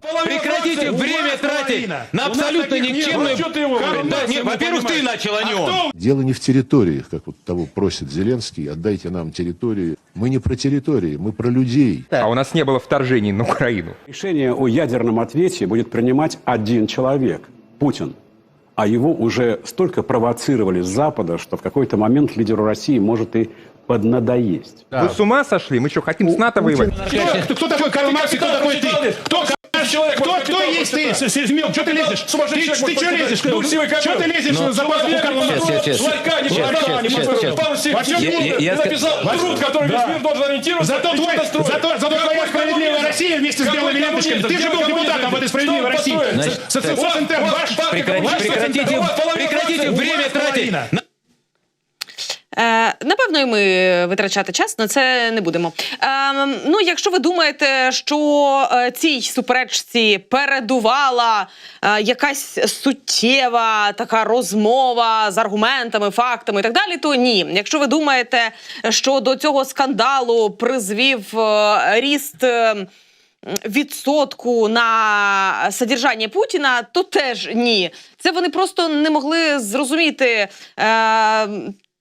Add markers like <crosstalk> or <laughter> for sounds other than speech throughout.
Прекратите время тратить на абсолютно никчемную... Да, во-первых, ты начал, а не он. Дело не в территориях, как вот того просит Зеленский, отдайте нам территории. Мы не про территории, мы про людей. А у нас не было вторжений на Украину. Решение о ядерном ответе будет принимать один человек – Путин. А его уже столько провоцировали с Запада, что в какой-то момент лидеру России может и поднадоесть. Вы с ума сошли? Мы что, хотим с НАТО воевать? Кто, кто такой Карл Маркс и кто такой ты? Кто, человек, кто, вот кто это есть вот ты, это. Семен? Что ты лезешь? Ты, Сумасшедший человек, ты что может, лезешь? ну, силой Что ты кобылы. лезешь Ну, за базу человек, Карла Маркса? Сейчас, сейчас. Ларька, не Сейчас, продал, не сейчас, построил. сейчас. Пару себе Почему? секунд. Я- я Ты написал скажу- труд, который весь Да. мир должен ориентироваться. Зато, и твой, что-то строить. зато, зато Какой твоя справедливая коммунизм? Россия вместе с Какой белыми ленточками. коммунизм? Ты же был Какой депутатом коммунизм? этой справедливой Что России. построить? Значит, Со- со- Социнтерн Ваш- ваш. ваш- Прекратите, ваш- прекратите, у вас половина прекратите фракции, время у вас тратить. Е, напевно, і ми витрачати час на це не будемо. Е, ну, якщо ви думаєте, що е, цій суперечці передувала якась суттєва така розмова з аргументами, фактами і так далі, то ні. Якщо ви думаєте, що до цього скандалу призвів ріст. відсотку на содержання Путіна, то теж ні. Це вони просто не могли зрозуміти. Е,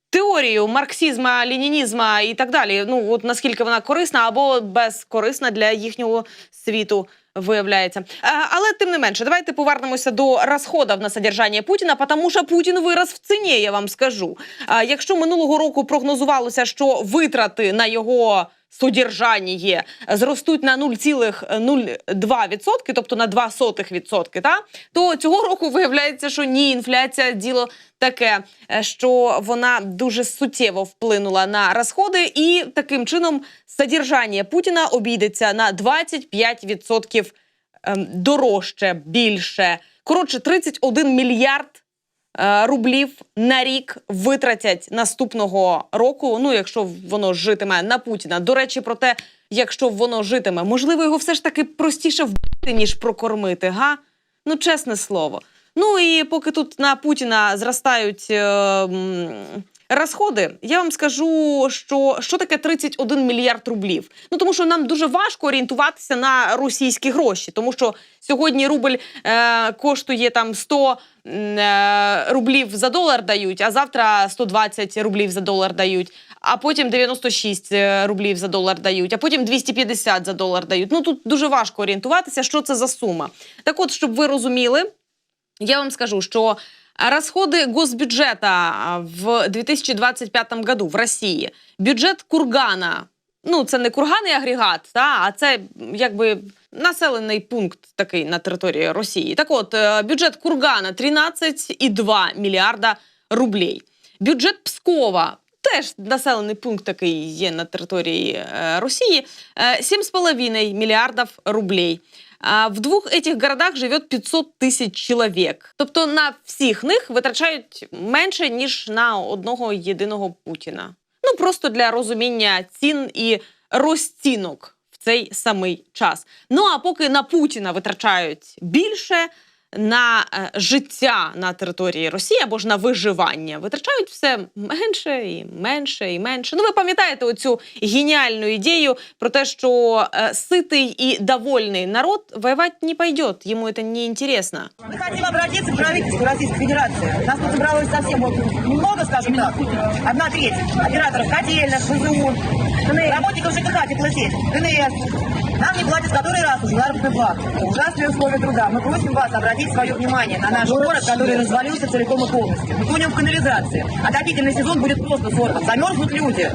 Теорію марксизма, ленінізма і так далі. Ну от наскільки вона корисна або безкорисна для їхнього світу. Виявляється, але тим не менше, давайте повернемося до розходів на содержання Путіна, тому що Путін вираз в ціні. Я вам скажу. Якщо минулого року прогнозувалося, що витрати на його содержання зростуть на 0,02%, тобто на 0,02%, та, то цього року виявляється, що ні, інфляція діло таке, е, що вона дуже суттєво вплинула на розходи, і таким чином содержання Путіна обійдеться на 25% ем, дорожче, більше. Коротше, 31 мільярд рублів на рік витратять наступного року. Ну, якщо воно житиме на Путіна. До речі, про те, якщо воно житиме, можливо, його все ж таки простіше вбити, ніж прокормити, га? Ну, чесне слово. Ну і поки тут на Путіна зростають. Е, м, Розходи, я вам скажу, що, що таке 31 мільярд рублів. Ну тому що нам дуже важко орієнтуватися на російські гроші, тому що сьогодні рубль е, коштує там 100 е, рублів за долар дають, а завтра 120 рублів за долар дають, а потім 96 е, рублів за долар дають, а потім 250 за долар дають. Ну тут дуже важко орієнтуватися, що це за сума. Так, от, щоб ви розуміли, я вам скажу, что расходы госбюджета в 2025 году в Росії, бюджет Кургана, ну це не курганний агрегат, та, а це якби населений пункт такий на території Росії. Так от, е, бюджет Кургана 13,2 мільярда рублей. Бюджет Пскова. Теж населений пункт такий є на території е, Росії. е, 7,5 мільярдів рублей. В двох этих городах живет 500 тисяч чоловік. Тобто на всіх них витрачають менше ніж на одного єдиного Путіна. Ну просто для розуміння цін і розцінок в цей самий час. Ну а поки на Путіна витрачають більше На е, життя на території Росії або ж на виживання витрачають все менше і менше і менше. Ну, ви пам'ятаєте оцю геніальну ідею про те, що е, ситий і довольний народ воювати не пойде, йому це не інтересно. Мы хотим обратиться к правительству Российской Федерации. Нас тут собралось совсем вот немного, скажем так, одна треть операторов котельных, ВЗУ, работников ЖКХ, теплосеть, ДНС. Нам не платят который раз уже заработную плату. Ужасные условия труда. Мы просим вас обратить свое внимание на наш город, который развалился целиком и полностью. Мы тонем в канализации. Отопительный сезон будет просто сорван. Замерзнут люди.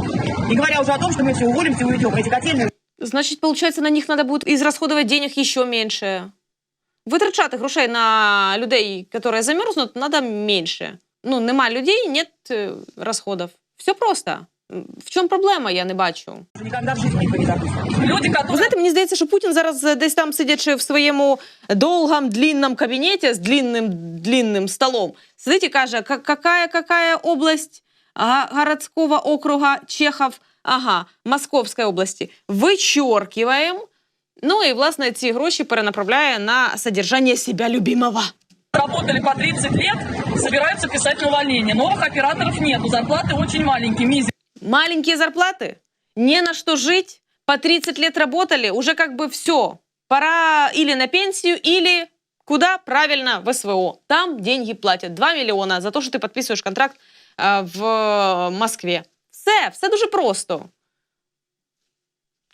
Не говоря уже о том, что мы все уволимся и уйдем. Эти котельные Значить, получается, на них треба буде ізрасходувати денег ще менше. Витрачати грошей на людей, які замерзнуть, треба менше. Ну, нема людей, нет е, розходів. Все просто. В чому проблема, я не бачу. никогда в жизни никто не допустит. Люди, Ви которые... знаєте, мені здається, що Путін зараз е, десь там сидячи в своєму довгому длинному кабінеті з длинним длинним столом, сидить і каже, «Ка- какая, какая область ага, городского округа Чехов, ага, Московської області, вичоркиваємо. Ну і власне ці гроші перенаправляє на содержання себе любимого. Работали по 30 лет, собираются писать на увольнение. Новых операторов нету, зарплаты очень маленькие, мизерные. Маленькие зарплаты, не на что жить, по 30 лет работали, уже как бы все, пора или на пенсию, или куда? Правильно, в СВО. Там деньги платят. 2 мільйона за те, що ти підписуєш контракт е, в Москві. Все, все дуже просто.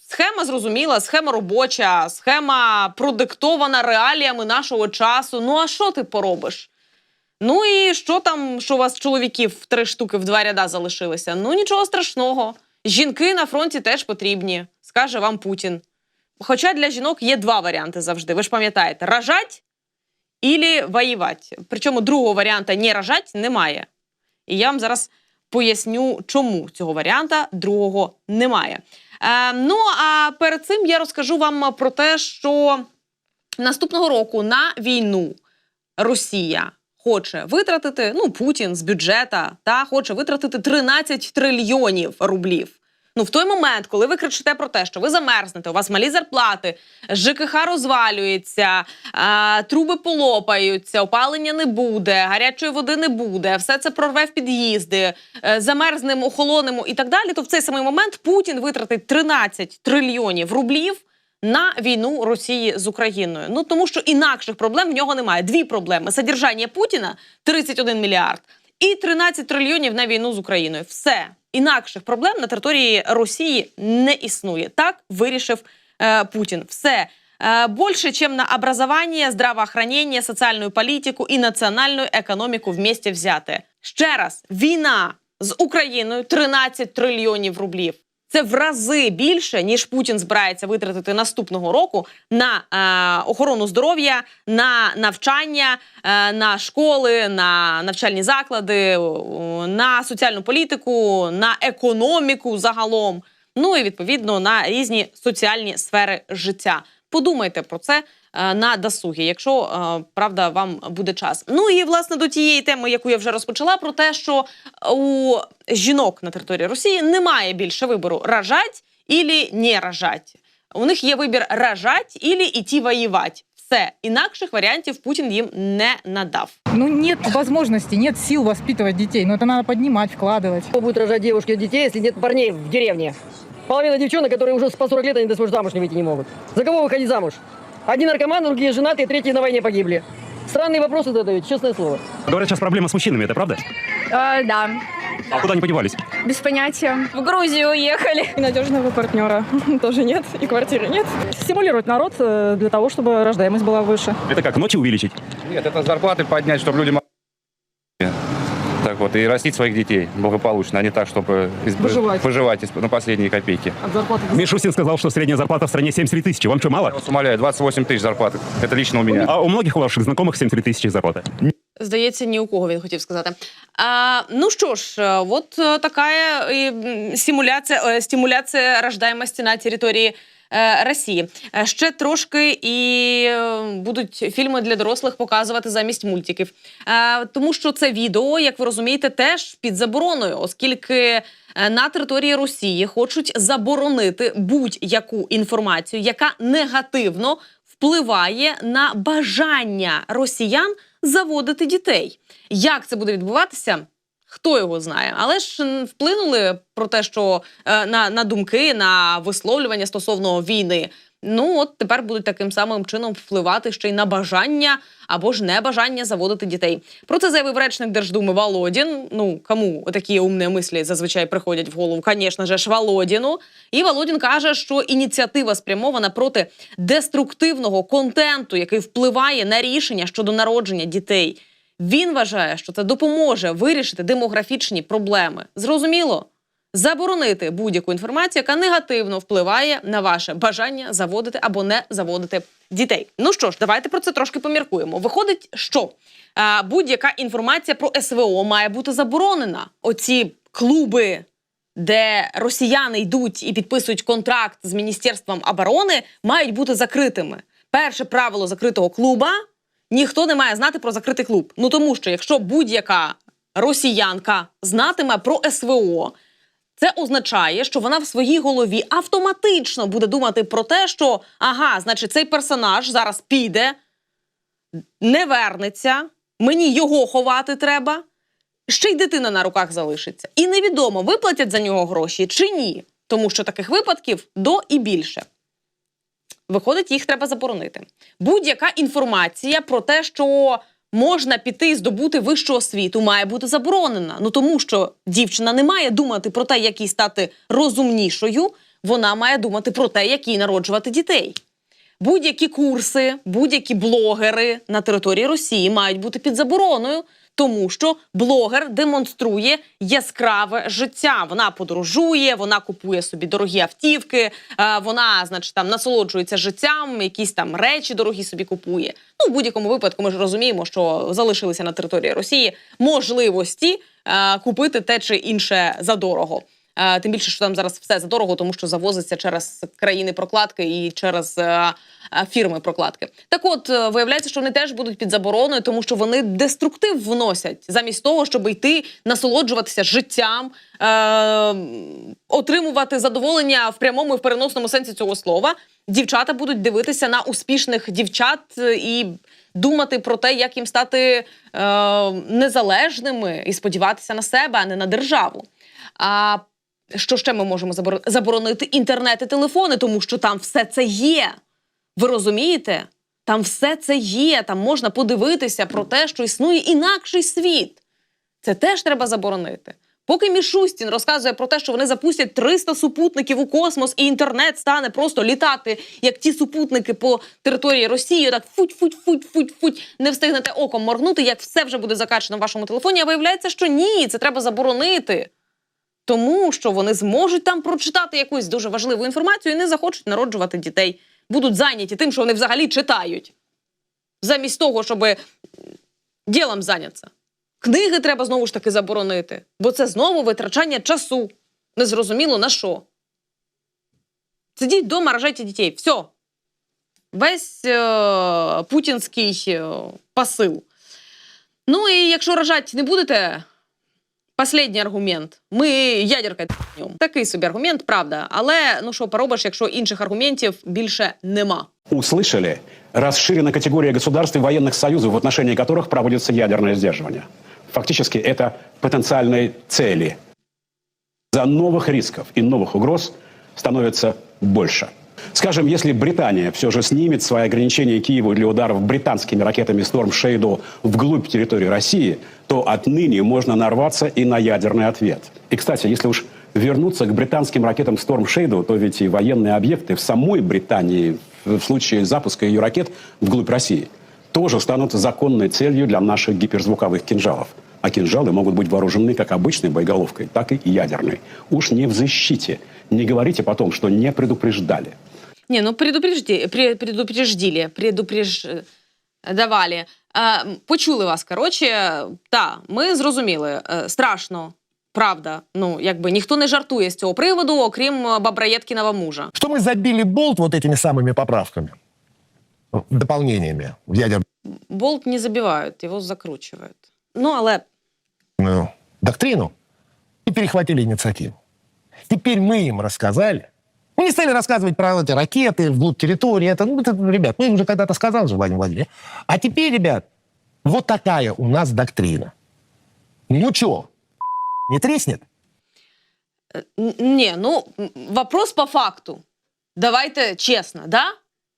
Схема зрозуміла, схема робоча, схема продиктована реаліями нашого часу. Ну а що ти поробиш? Ну і що там, що у вас чоловіків три штуки в два ряда залишилися? Ну нічого страшного. Жінки на фронті теж потрібні, скаже вам Путін. Хоча для жінок є два варіанти завжди. Ви ж пам'ятаєте, рожать і воювати. Причому другого варіанта не рожать немає. І я вам зараз поясню, чому цього варіанта другого немає. Е, ну а перед цим я розкажу вам про те, що наступного року на війну Росія хоче витратити, ну Путін з бюджета та хоче витратити 13 трильйонів рублів. Ну, в той момент, коли ви кричите про те, що ви замерзнете, у вас малі зарплати, ЖКХ розвалюється, а, труби полопаються, опалення не буде, гарячої води не буде, все це прорве в під'їзди, е, замерзнемо, охолонемо і так далі, то в цей самий момент Путін витратить 13 трильйонів рублів на війну Росії з Україною. Ну тому що інакших проблем в нього немає. Дві проблеми: содержання Путіна 31 мільярд і 13 трильйонів на війну з Україною. Все інакших проблем на території Росії не існує. Так вирішив е, Путін. Все. Э, Больше, чем на образование, здравоохранение, социальную политику і національну економіку вместе взяти. Ще раз, війна з Україною 13 трильйонів рублів. Це в рази більше, ніж Путін збирається витратити наступного року на е, охорону здоров'я, на навчання, е, на школи, на навчальні заклади, на соціальну політику, на економіку загалом. Ну і відповідно на різні соціальні сфери життя. Подумайте про це на досугі, якщо е, правда вам буде час. Ну і власне до тієї теми, яку я вже розпочала, про те, що у жінок на території Росії немає більше вибору рожать ілі не рожать. У них є вибір рожать ілі іти воювати. Все інакших варіантів Путін їм не надав. Ну, нет возможности, нет сил воспитывать детей. Но это надо поднимать, вкладывать. Кто будет рожать девушки и детей, если нет парней в деревне? Половина девчонок, которые уже по 40 лет, они до сих пор замуж не выйти не могут. За кого выходить замуж? Одни наркоманы, другие женатые, третьи на войне погибли. Странные вопросы задают, честное слово. Говорят, сейчас проблема с мужчинами, это правда? да, А куда они подевались? без понятия. В Грузию уехали. Надежного партнера <laughs> тоже нет, и квартиры нет. Стимулировать народ э, для того, чтобы рождаемость была выше. Это как, ночи увеличить? Нет, это зарплаты поднять, чтобы люди могли так вот, и растить своих детей благополучно, а не так, чтобы из- Выживать. выживать из- на последние копейки. От зарплаты Мишустин сказал, что средняя зарплата в стране 73 тысячи. Вам что, Я мало? вас умоляю, 28 тысяч зарплаты. Это лично у меня. А у многих ваших знакомых 73 тысячи зарплата. Здається, ні у кого він хотів сказати. А, ну що ж, е, от е, така е, м, стимуляція, е, стимуляція рождаємості на території е, Росії. Е, Ще трошки і е, будуть фільми для дорослих показувати замість мультиків. Е, Тому що це відео, як ви розумієте, теж під забороною, оскільки е, на території Росії хочуть заборонити будь-яку інформацію, яка негативно впливає на бажання росіян заводити дітей. Як це буде відбуватися? Хто його знає, але ж вплинули про те, що е, на, на думки, на висловлювання стосовно війни. Ну от тепер будуть таким самим чином впливати ще й на бажання або ж небажання заводити дітей. Про це заявив речник Держдуми Володін. Ну кому такі умні мислі зазвичай приходять в голову? Звісно ж, Володіну. І Володін каже, що ініціатива спрямована проти деструктивного контенту, який впливає на рішення щодо народження дітей. Він вважає, що це допоможе вирішити демографічні проблеми. Зрозуміло? Заборонити будь-яку інформацію, яка негативно впливає на ваше бажання заводити або не заводити дітей. Ну що ж, давайте про це трошки поміркуємо. Виходить, що будь-яка інформація про СВО має бути заборонена. Оці клуби, де росіяни йдуть і підписують контракт з Міністерством оборони, мають бути закритими. Перше правило закритого клуба ніхто не має знати про закритий клуб. Ну тому що якщо будь-яка росіянка знатиме про СВО, це означає, що вона в своїй голові автоматично буде думати про те, що ага, значить, цей персонаж зараз піде, не вернеться, мені його ховати треба. Ще й дитина на руках залишиться. І невідомо, виплатять за нього гроші чи ні, тому що таких випадків до і більше. Виходить, їх треба заборонити. Будь-яка інформація про те, що можна піти і здобути вищу освіту, має бути заборонена. Ну тому що дівчина не має думати про те, як їй стати розумнішою, вона має думати про те, як їй народжувати дітей. Будь-які курси, будь-які блогери на території Росії мають бути під забороною, тому що блогер демонструє яскраве життя. Вона подорожує, вона купує собі дорогі автівки, е, вона, значить, там насолоджується життям, якісь там речі дорогі собі купує. Ну, в будь-якому випадку, ми ж розуміємо, що залишилися на території Росії можливості е, купити те чи інше задорого. Е, Тим більше, що там зараз все задорого, тому що завозиться через країни прокладки і через е, е, фірми прокладки. Так от виявляється, що вони теж будуть під забороною, тому що вони деструктив вносять замість того, щоб йти насолоджуватися життям, отримувати задоволення в прямому і в переносному сенсі цього слова. Дівчата будуть дивитися на успішних дівчат і думати про те, як їм стати е, незалежними і сподіватися на себе, а не на державу. А що ще ми можемо забор- заборонити інтернет і телефони, тому що там все це є. Ви розумієте? Там все це є. Там можна подивитися про те, що існує інакший світ. Це теж треба заборонити. Поки Мішустін розказує про те, що вони запустять 300 супутників у космос, і інтернет стане просто літати, як ті супутники по території Росії, так футь, футь, футь, футь, футь, не встигнете оком моргнути, як все вже буде закачано в вашому телефоні. А виявляється, що ні, це треба заборонити. Тому що вони зможуть там прочитати якусь дуже важливу інформацію і не захочуть народжувати дітей. Будуть зайняті тим, що вони взагалі читають. Замість того, щоб ділом зайнятися. Книги треба знову ж таки заборонити, бо це знову витрачання часу. Незрозуміло на що. Сидіть вдома, рожайте дітей. Все. Весь е- путінський е- посил. Ну і якщо рожати не будете, Последній аргумент. Ми ядерка ньому. Такий собі аргумент, правда. Але ну що поробиш, якщо інших аргументів більше нема. Услышали? Расширена категория государств и военных союзов, в отношении которых проводится ядерное сдерживание. Фактически это потенциальные цели. За новых рисков и новых угроз становится больше. Скажем, если Британия все же снимет свои ограничения Киеву для ударов британскими ракетами Storm Shadow вглубь территории России, то отныне можно нарваться и на ядерный ответ. И, кстати, если уж вернуться к британским ракетам Storm Shadow, то ведь и военные объекты в самой Британии в случае запуска ее ракет вглубь России тоже станут законной целью для наших гиперзвуковых кинжалов. А кинжалы могут быть вооружены как обычной боеголовкой, так и ядерной. Уж не в защите. Не говорите потом, что не предупреждали. Ні, ну предупрежди, пре- предупреждили, предупреж... давали. Е, почули вас, коротше. Та, ми зрозуміли. Е, страшно, правда. Ну, якби ніхто не жартує з цього приводу, окрім е, Бабраєткіного мужа. Что мы забили болт вот этими самыми поправками, дополнениями в ядерную Болт не забивають, його закручують. Ну, але доктрину и перехватили инициативу. Теперь мы им рассказали. Мы не стали рассказывать про эти ракеты вглубь территории. Это, ну, это, ребят, мы уже когда-то сказал же, Владимир Владимирович. А теперь, ребят, вот такая у нас доктрина. Ну что, не треснет? Н- Ні, ну м, вопрос по факту. Давайте чесно, да?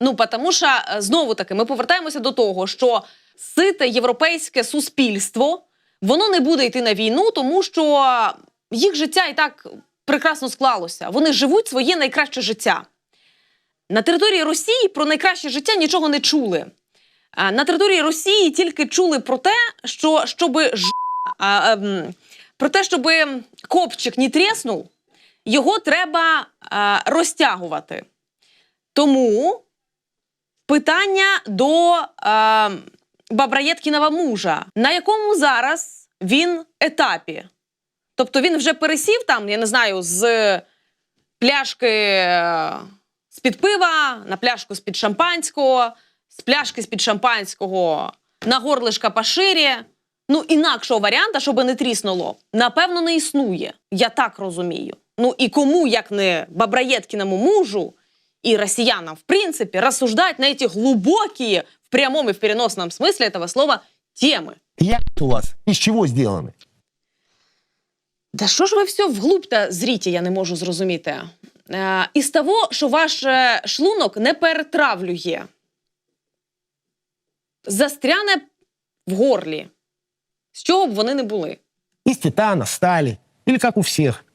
Ну, тому що е, знову таки ми повертаємося до того, що сите європейське суспільство воно не буде йти на війну, тому що їх життя і так прекрасно склалося. Вони живуть своє найкраще життя. На території Росії про найкраще життя нічого не чули. На території Росії тільки чули про те, що щоби ж... ем, про те, щоб копчик не треснув, його треба розтягувати. Тому питання до Бабраєткіного мужа, на якому зараз він етапі? Тобто він вже пересів там, я не знаю, з пляшки е, з-під пива на пляшку з-під шампанського, з пляшки з-під шампанського на горлишка поширі. Ну, інакшого варіанта, щоб не тріснуло, напевно, не існує. Я так розумію. Ну і кому, як не Бабраєткіному мужу і росіянам, в принципі, розсуждать на ці глибокі, в прямому і в переносному смислі этого слова, теми. Я у вас из чего сделаны? Да що ж ви все вглубь та зріті, я не можу зрозуміти. Е, із того, що ваш е, шлунок не перетравлює, застряне в горлі. З чого б вони не були. Из титана, стали. Или как у всех.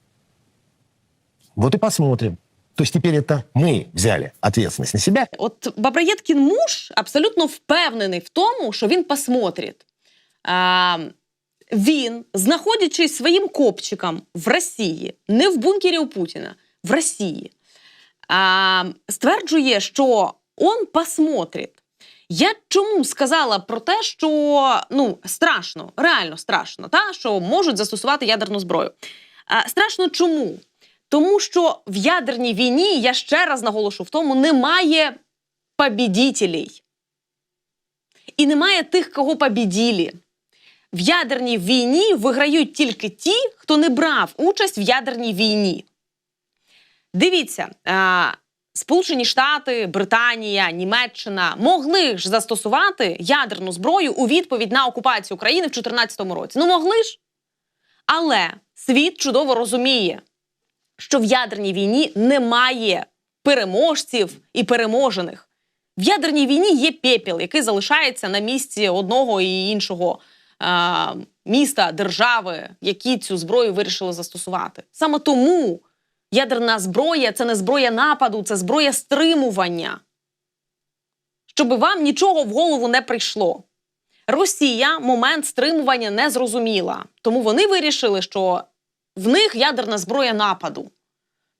Вот и посмотрим. То есть теперь это мы взяли ответственность на себя. От Бабраєткін муж абсолютно впевнений в тому, що він посмотрить. А, він, знаходячись своїм копчиком в Росії, не в бункері у Путіна, в Росії, а, стверджує, що он посмотрить. Я чому сказала про те, що ну страшно, реально страшно, та що можуть застосувати ядерну зброю. А, страшно чому? Тому що в ядерній війні, я ще раз наголошу в тому, немає побідітелей. І немає тих, кого побіділі. В ядерній війні виграють тільки ті, хто не брав участь в ядерній війні. Дивіться, Сполучені Штати, Британія, Німеччина могли ж застосувати ядерну зброю у відповідь на окупацію України в 2014 році. Ну могли ж. Але світ чудово розуміє, що в ядерній війні немає переможців і переможених. В ядерній війні є пепіл, який залишається на місці одного і іншого е, міста, держави, які цю зброю вирішили застосувати. Саме тому ядерна зброя це не зброя нападу, це зброя стримування. Щоб вам нічого в голову не прийшло. Росія момент стримування не зрозуміла, тому вони вирішили, що в них ядерна зброя нападу.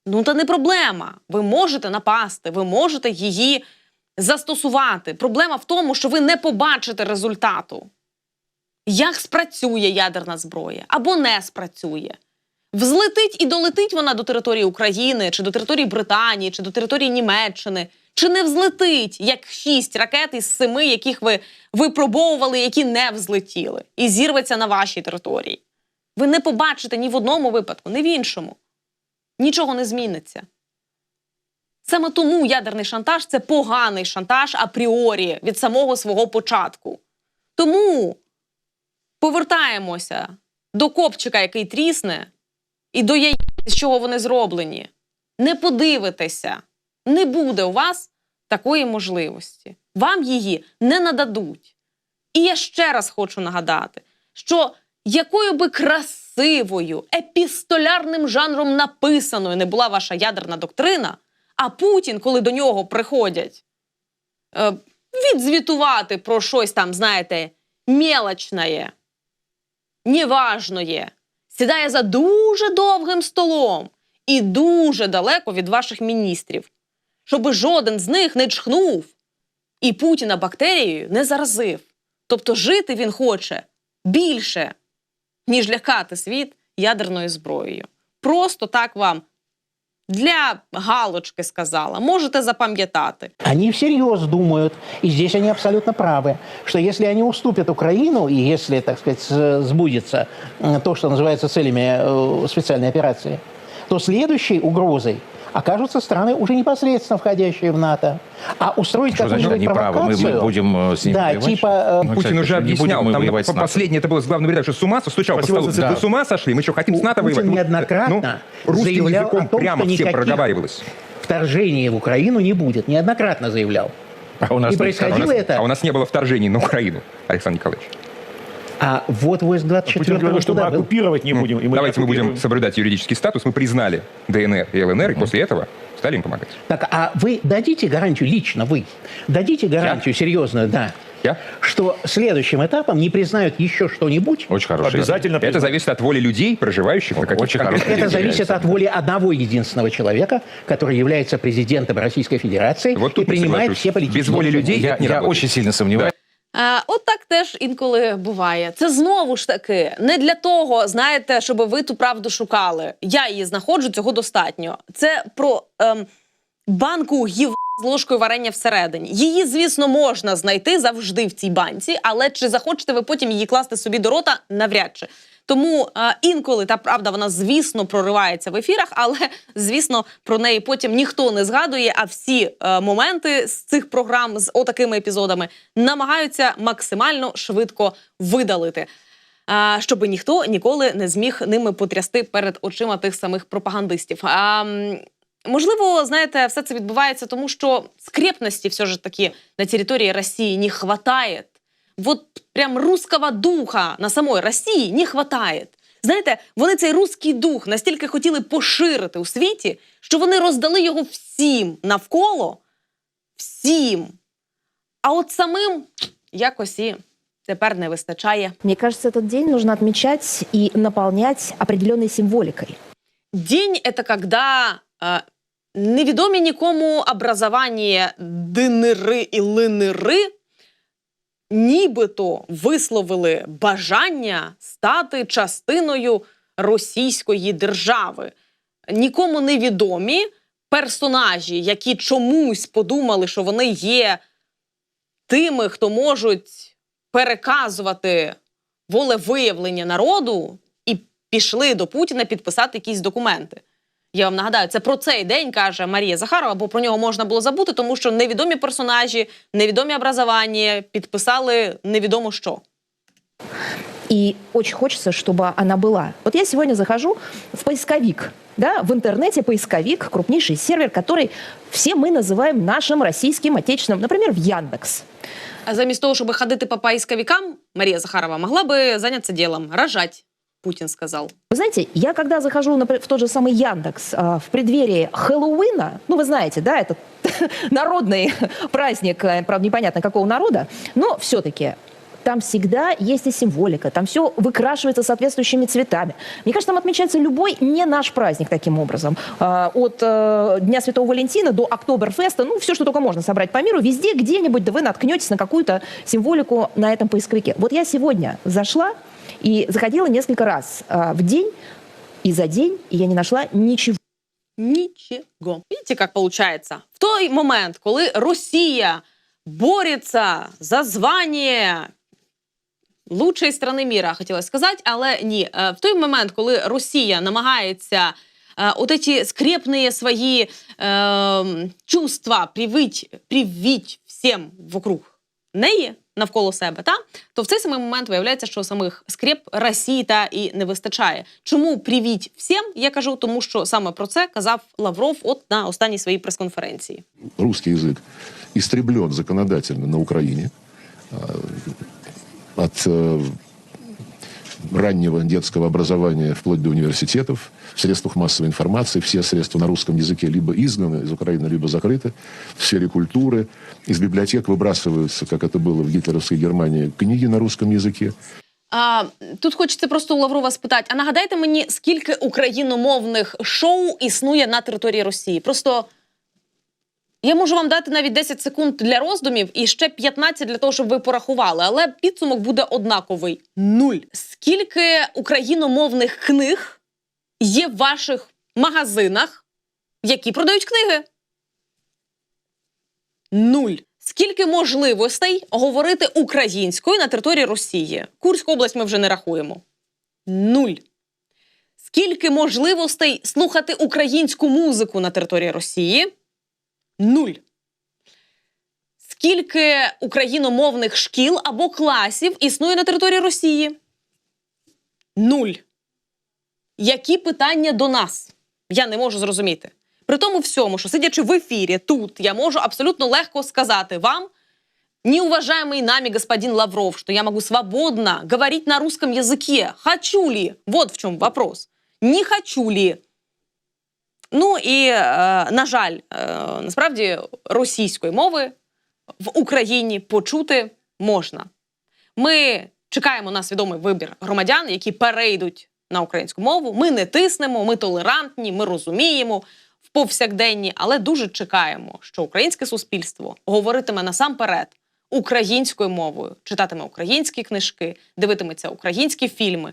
Ну, та не проблема. Ви можете напасти, ви можете її застосувати. Проблема в тому, що ви не побачите результату. Як спрацює ядерна зброя або не спрацює. Взлетить і долетить вона до території України, чи до території Британії, чи до території Німеччини, чи не взлетить, як шість ракет із семи, яких ви випробовували, які не взлетіли, і зірветься на вашій території. Ви не побачите ні в одному випадку, ні в іншому. Нічого не зміниться. Саме тому ядерний шантаж це поганий шантаж апріорі від самого свого початку. Тому повертаємося до копчика, який трісне, і до яєць, з чого вони зроблені. Не подивитеся, не буде у вас такої можливості. Вам її не нададуть. І я ще раз хочу нагадати, що якою би красивою, епістолярним жанром написаною не була ваша ядерна доктрина, а Путін, коли до нього приходять е, відзвітувати про щось там, знаєте, мелочне, неважное, сідає за дуже довгим столом і дуже далеко від ваших міністрів, щоб жоден з них не чхнув і Путіна бактерією не заразив. Тобто жити він хоче більше, ніж лякати світ ядерною зброєю. Просто так вам для галочки сказала. Можете запам'ятати. Они всерьез думают, и здесь они абсолютно правы, что если они уступят Украину, и если, так сказать, с- сбудется м, то, что называется целями э, специальной операции, то следующей угрозой окажутся страны, уже непосредственно входящие в НАТО. А устроить какую-нибудь правы? Мы- мы провокацию... будем, э, с ними Да, воевать, типа... э, Ну, Путин уже объяснял, там воевать последнее это было с главным редактором, что с ума состучал, Спасибо поставил, за цитату. вы с ума сошли, мы что, хотим с НАТО Путин воевать? Ну, неоднократно ну, русским заявлял языком о том, прямо что всем проговаривалось. вторжения в Украину не будет. Неоднократно заявлял. А у нас И происходило А у нас- это... А у нас не было вторжений на Украину, Александр Николаевич. А вот войск 24 Путин говорил, что мы был. оккупировать не будем. и мы Давайте мы будем соблюдать юридический статус. Мы признали ДНР и ЛНР, и после этого стали им помогать. Так, а вы дадите гарантию, лично вы, дадите гарантию серьезную, да, Я? что следующим этапом не признают еще что-нибудь? Очень хороший. Обязательно Это зависит от воли людей, проживающих на каких-то. Это зависит от воли одного единственного человека, который является президентом Российской Федерации Вот и принимает соглашусь. все политические Без воли людей Я, я работает. очень сильно сомневаюсь. Е, от так теж інколи буває. Це знову ж таки не для того, знаєте, щоб ви ту правду шукали. Я її знаходжу, цього достатньо. Це про ем, банку гів з ложкою варення всередині. Її, звісно, можна знайти завжди в цій банці, але чи захочете ви потім її класти собі до рота, навряд чи. Тому е, інколи та правда вона, звісно, проривається в ефірах, але звісно про неї потім ніхто не згадує. А всі е, моменти з цих програм з отакими епізодами намагаються максимально швидко видалити. А, щоб ніхто ніколи не зміг ними потрясти перед очима тих самих пропагандистів. А, Можливо, знаєте, все це відбувається, тому що скрепності все ж таки на території Росії не хватає. Вот прям русского духа на самої Росії не хватає. Знаєте, вони цей русський дух настільки хотіли поширити у світі, що вони роздали його всім навколо, всім. А от самим якось і тепер не вистачає. Мне кажется, этот день нужно отмечать и наполнять определенной символикой. День это когда е, невідомі нікому образування динери і линери нібито висловили бажання стати частиною російської держави. Нікому невідомі персонажі, які чомусь подумали, що вони є тими, хто можуть переказувати волевиявлення народу, і пішли до Путіна підписати якісь документи. Я вам нагадаю, це про цей день каже Марія Захарова, бо про нього можна було забути, тому що невідомі персонажі, невідомі образування підписали невідомо що. И очень хочется, чтобы она была. Вот я сегодня захожу в поисковик. Да, в интернете поисковик, крупнейший сервер, который все мы называем нашим российским, отечественным, например, в Яндекс. А замість того, щоб ходити по поисковикам, Марія Захарова могла би зайнятися ділом, рожать, Путін сказав. Вы знаете, я когда захожу например, в тот же самый Яндекс а, в преддверии Хэллоуина, ну вы знаете, да, это <laughs> народный <laughs> праздник, э, правда непонятно какого народа, но все-таки там всегда есть и символика, там все выкрашивается соответствующими цветами. Мне кажется, там отмечается любой не наш праздник таким образом. А, От э, Дня Святого Валентина до Октоберфеста, ну все, что только можно собрать по миру, везде где-нибудь да вы наткнетесь на какую-то символику на этом поисковике. Вот я сегодня зашла и заходила несколько раз в день, и за день и я не нашла ничего. Нічого. Видите, як получается? В той момент, коли Росія бореться за звання лучшої страни міра, хотіла сказати, але ні. Е, В той момент, коли Росія намагається е, от эти скрепные свои е, чувства привить, привить всім вокруг неї, навколо себе, та то в цей самий момент виявляється, що самих скреп Росії та і не вистачає. Чому привіть всім? Я кажу, тому що саме про це казав Лавров от на останній своїй прес-конференції. Русский язик истреблен законодательно на Україні. От э, раннего детского образования вплоть до университетов, в средствах массовой информации, все средства на русском языке либо изгнаны из Украины, либо закрыты. В сфере культуры из библиотек выбрасываются, как это было в гитлеровской Германии, книги на русском языке. А, тут хочеться просто у Лаврова спитати: а нагадайте мені, скільки україномовних шоу існує на території Росії? Просто я можу вам дати навіть 10 секунд для роздумів і ще 15 для того, щоб ви порахували. Але підсумок буде однаковий: нуль. Скільки україномовних книг є в ваших магазинах, які продають книги? Нуль. Скільки можливостей говорити українською на території Росії? Курську область ми вже не рахуємо. Нуль. Скільки можливостей слухати українську музику на території Росії? Нуль. Скільки україномовних шкіл або класів існує на території Росії? Нуль. Які питання до нас? Я не можу зрозуміти. При тому всьому, що сидячи в ефірі тут, я можу абсолютно легко сказати вам, неуважаемый нами господин Лавров, что я могу свободно говорить на русском языке. Хочу ли? Вот в чем вопрос. Не хочу ли? Ну і, е, на жаль, е, насправді російської мови в Україні почути можна. Ми чекаємо на свідомий вибір громадян, які перейдуть на українську мову. Ми не тиснемо, ми толерантні, ми розуміємо в повсякденні, але дуже чекаємо, що українське суспільство говоритиме насамперед українською мовою, читатиме українські книжки, дивитиметься українські фільми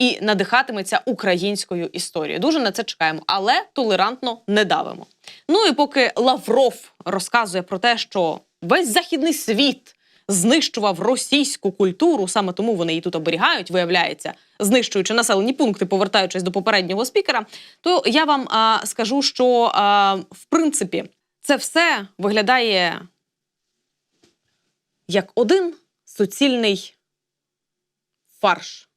і надихатиметься українською історією. Дуже на це чекаємо, але толерантно не давимо. Ну і поки Лавров розказує про те, що весь західний світ знищував російську культуру, саме тому вони її тут оберігають, виявляється, знищуючи населені пункти, повертаючись до попереднього спікера, то я вам а, скажу, що а, в принципі це все виглядає як один суцільний фарш.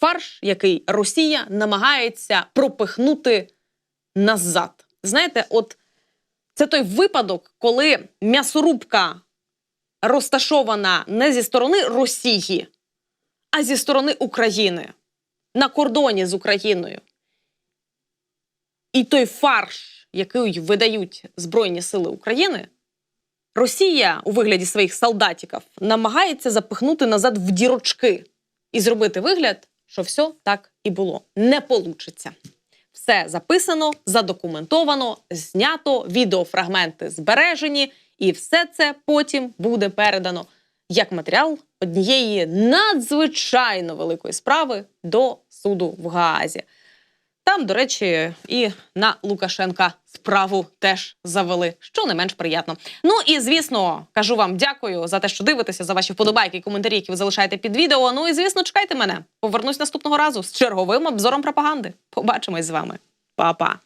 Фарш, який Росія намагається пропихнути назад. Знаєте, от це той випадок, коли м'ясорубка розташована не зі сторони Росії, а зі сторони України на кордоні з Україною. І той фарш, який видають Збройні Сили України, Росія у вигляді своїх солдатиків намагається запихнути назад в дірочки і зробити вигляд, що все так і було. Не получиться. Все записано, задокументовано, знято, відеофрагменти збережені, і все це потім буде передано як матеріал однієї надзвичайно великої справи до суду в Гаазі. Там, до речі, і на Лукашенка справу теж завели, що не менш приємно. Ну і звісно, кажу вам дякую за те, що дивитеся, за ваші вподобайки і коментарі, які ви залишаєте під відео. Ну і звісно, чекайте мене. Повернусь наступного разу з черговим обзором пропаганди. Побачимось з вами. Па-па!